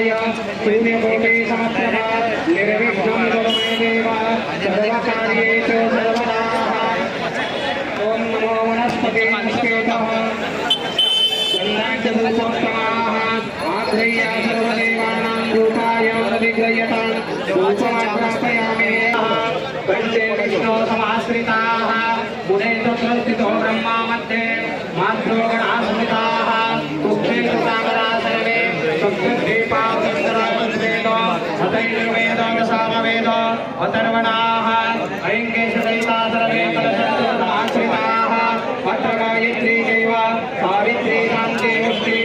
महाकाय पुण्यकोटि सहस्रः निर्विघ्नं कुरु देव सर्वकार्येषु सर्वदा नमो वनस्पते निकेतः विष्णो समाश्रिताः। पुणे स्थितो ब्रह्मा मध्ये। मातृगणा अतर्वणाः ऐङ्गेशदयिता सर्वे कलशन्तु समाश्रिताः अत्र गायत्री चैव सावित्री शान्ति मुक्ति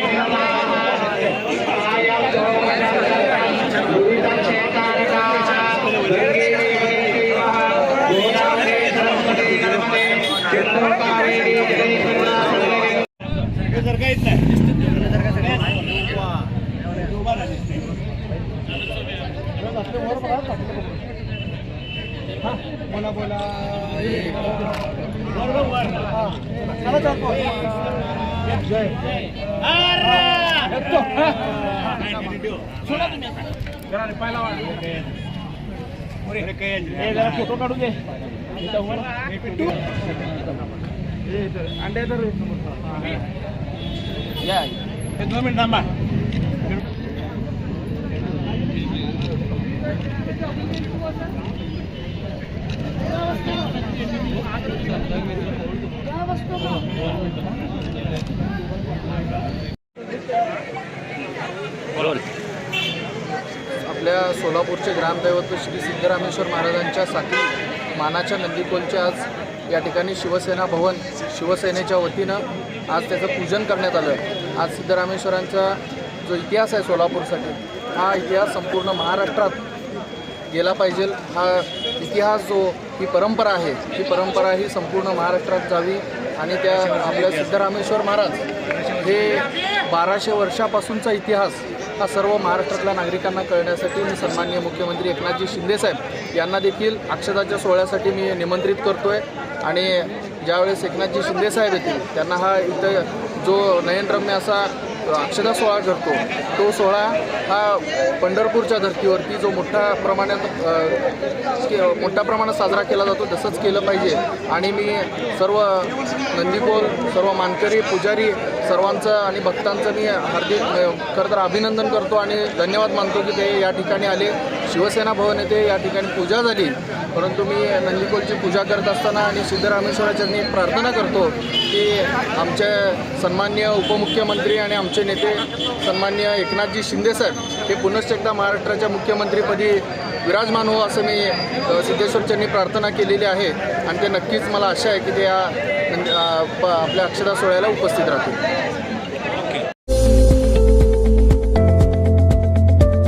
बोला बोला फोटो काढून दे अंडे तर या हे दोन मिनिट थांबा आपल्या सोलापूरचे ग्रामदैवत श्री सिद्धरामेश्वर महाराजांच्या साथी मानाच्या नंदीकोलचे आज या ठिकाणी शिवसेना भवन शिवसेनेच्या वतीनं आज त्याचं पूजन करण्यात आलं. आज सिद्धरामेश्वरांचा जो इतिहास आहे सोलापूरसाठी हा इतिहास संपूर्ण महाराष्ट्रात गेला पाहिजे. हा इतिहास जो ही परंपरा आहे ही परंपरा ही संपूर्ण महाराष्ट्रात जावी. आणि त्या आपल्या सिद्धरामेश्वर महाराज हे बाराशे वर्षापासूनचा इतिहास हा सर्व महाराष्ट्रातल्या नागरिकांना कळण्यासाठी मी सन्माननीय मुख्यमंत्री एकनाथजी शिंदेसाहेब यांना देखील अक्षताच्या सोहळ्यासाठी मी निमंत्रित करतो आहे आणि ज्यावेळेस एकनाथजी शिंदेसाहेब येतील त्यांना हा इथं जो नयनरम्य असा अक्षता सोहळा करतो. तो सोहळा हा पंढरपूरच्या धर्तीवरती जो मोठ्या प्रमाणात मोठ्या प्रमाणात साजरा केला जातो तसंच केलं पाहिजे. आणि मी सर्व नंदीकोल सर्व मानकरी पुजारी सर्वांचं आणि भक्तांचं मी हार्दिक खरं तर अभिनंदन करतो आणि धन्यवाद मानतो की ते या ठिकाणी आले. शिवसेना भवन येथे या ठिकाणी पूजा झाली. परंतु मी नंदीकोलची पूजा करत असताना आणि सिद्धरामेश्वराच्या प्रार्थना करतो की आमचे सन्मान्य उपमुख्यमंत्री आणि आमचे नेते सन्मान्य एकनाथजी शिंदेसाहेब हे पुनश्च एकदा महाराष्ट्राच्या मुख्यमंत्रीपदी विराजमान हो असं मी सिद्धेश्वरच्यांनी प्रार्थना केलेली आहे. आणि ते नक्कीच मला आशा आहे की ते या प- आपल्या अक्षता सोहळ्याला उपस्थित राहतील.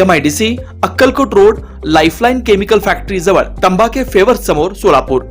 M I D C Akkalkot road lifeline chemical factory जवळ तंबाके फेवर समोर सोलापूर.